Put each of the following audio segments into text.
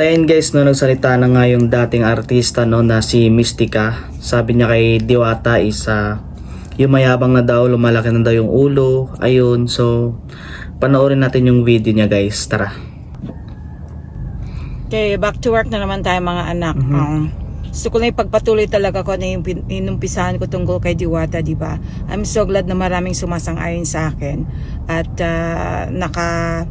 Ayun guys, no, nagsalita na nga yung dating artista no, na si Mystica. Sabi niya kay Diwata is ah, yung mayabang na daw, lumalaki na daw yung ulo. Ayun, so panoorin natin yung video niya guys. Tara. Okay, back to work na naman tayo mga anak. Um, gusto ko na ipagpatuloy talaga ko na yung inumpisahan ko tungkol kay Diwata, di ba? I'm so glad na maraming sumasang-ayon sa akin. At ah, naka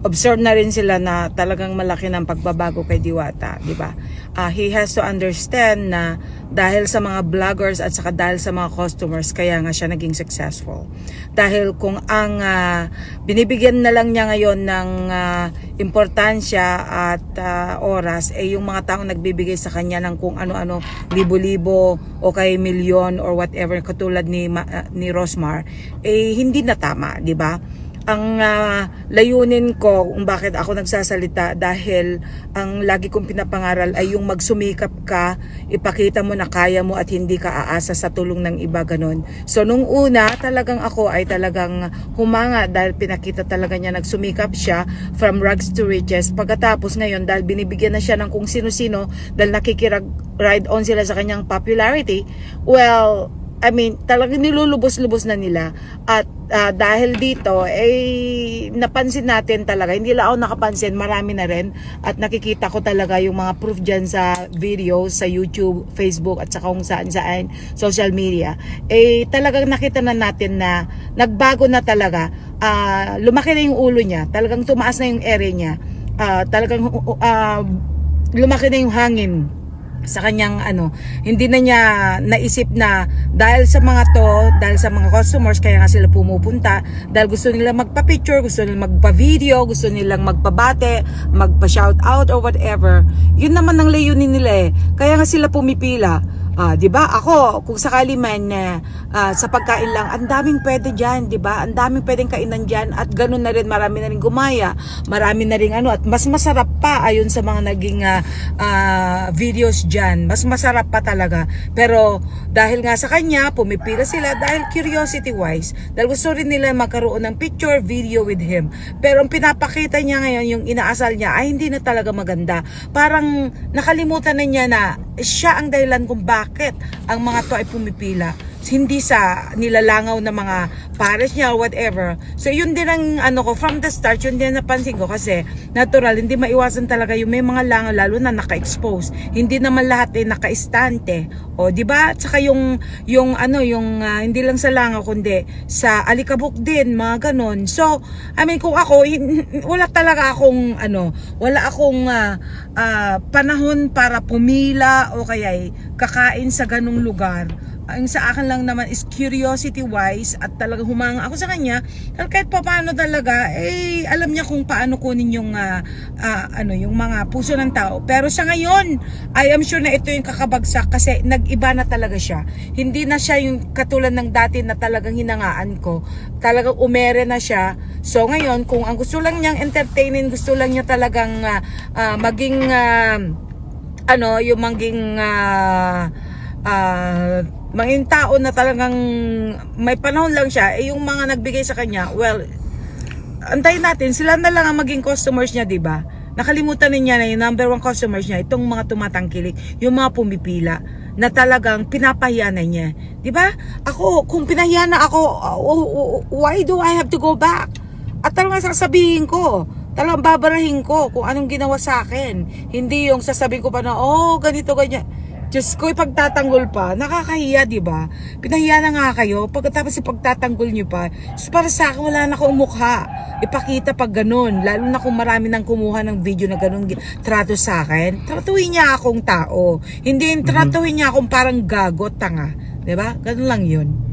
observe na rin sila na talagang malaki ng pagbabago kay Diwata, di ba? Ah, he has to understand na dahil sa mga vloggers at saka dahil sa mga customers kaya nga siya naging successful. Dahil kung ang ah, binibigyan na lang niya ngayon ng ah, importansya at ah, oras ay yung mga taong nagbibigay sa kanya ng kung ano-ano libo-libo o kay milyon or whatever katulad ni ah, ni Rosmar eh hindi na tama, di ba? Ang ah, layunin ko kung bakit ako nagsasalita dahil ang lagi kong pinapangaral ay yung magsumikap ka, ipakita mo na kaya mo at hindi ka aasa sa tulong ng iba ganun. So nung una talagang ako ay talagang humanga dahil pinakita talaga niya nagsumikap siya from rags to riches. Pagkatapos ngayon dahil binibigyan na siya ng kung sino-sino dahil nakikirag-ride on sila sa kanyang popularity, well, I mean, talagang nilulubos-lubos na nila. At ah, dahil dito, eh, napansin natin talaga, hindi lang ako nakapansin, marami na rin. At nakikita ko talaga yung mga proof dyan sa video, sa YouTube, Facebook, at saka kung saan saan, social media. Eh, talagang nakita na natin na nagbago na talaga. Ah, lumaki na yung ulo niya, talagang tumaas na yung ere niya. Ah, talagang ah, lumaki na yung hangin sa kanyang ano, hindi na niya naisip na dahil sa mga to, dahil sa mga customers, kaya nga sila pumupunta, dahil gusto nila magpa-picture, gusto nila magpa-video, gusto nilang magpabate, magpa-shout out or whatever. Yun naman ang layunin nila eh. Kaya nga sila pumipila. Ah, 'di ba? Ako, kung sakali man ah, sa pagkain lang, ang daming pwede diyan, 'di ba? Ang daming pwedeng kainan diyan at ganun na rin marami na rin gumaya. Marami na rin ano at mas masarap pa ayon sa mga naging ah, ah, videos diyan. Mas masarap pa talaga. Pero dahil nga sa kanya, pumipila sila dahil curiosity wise. Dahil gusto rin nila magkaroon ng picture, video with him. Pero ang pinapakita niya ngayon, yung inaasal niya, ay hindi na talaga maganda. Parang nakalimutan na niya na siya ang dahilan kung bakit ang mga to ay pumipila. Hindi sa nilalangaw na mga pares niya whatever. So yun din ang ano ko from the start yun din napansin ko kasi natural hindi maiwasan talaga yung may mga langaw lalo na naka-expose. Hindi naman lahat eh naka-istante. O di ba? At saka yung yung ano yung ah, hindi lang sa langaw kundi sa alikabok din mga ganon. So I mean kung ako wala talaga akong ano wala akong ah, ah, panahon para pumila o kaya kakain sa ganong lugar ang sa akin lang naman is curiosity wise at talagang humanga ako sa kanya. Kahit pa paano talaga eh alam niya kung paano kunin yung ah, ah, ano yung mga puso ng tao. Pero sa ngayon I am sure na ito yung kakabagsak kasi nag-iba na talaga siya. Hindi na siya yung katulad ng dati na talagang hinangaan ko. Talagang umere na siya. So ngayon kung ang gusto lang niyang entertainin gusto lang niya talagang ah, ah, maging ah, ano yung maging ah, ah, manging tao na talagang may panahon lang siya, eh yung mga nagbigay sa kanya, well, antayin natin, sila na lang ang maging customers niya, di ba? Nakalimutan niya na yung number one customers niya, itong mga tumatangkilik, yung mga pumipila, na talagang pinapahiya na niya. Di ba? Ako, kung pinahiya na ako, uh, uh, uh, why do I have to go back? At talagang sasabihin ko, talagang babarahin ko kung anong ginawa sa akin. Hindi yung sasabihin ko pa na, oh, ganito, ganyan. Diyos ko, ipagtatanggol pa. Nakakahiya, di ba? Pinahiya na nga kayo. Pagkatapos ipagtatanggol nyo pa. So, para sa akin, wala na akong mukha. Ipakita pag ganun. Lalo na kung marami nang kumuha ng video na ganun trato sa akin. Tratuhin niya akong tao. Hindi yung tratuhin niya akong parang gago, tanga. Di ba? Ganun lang yun.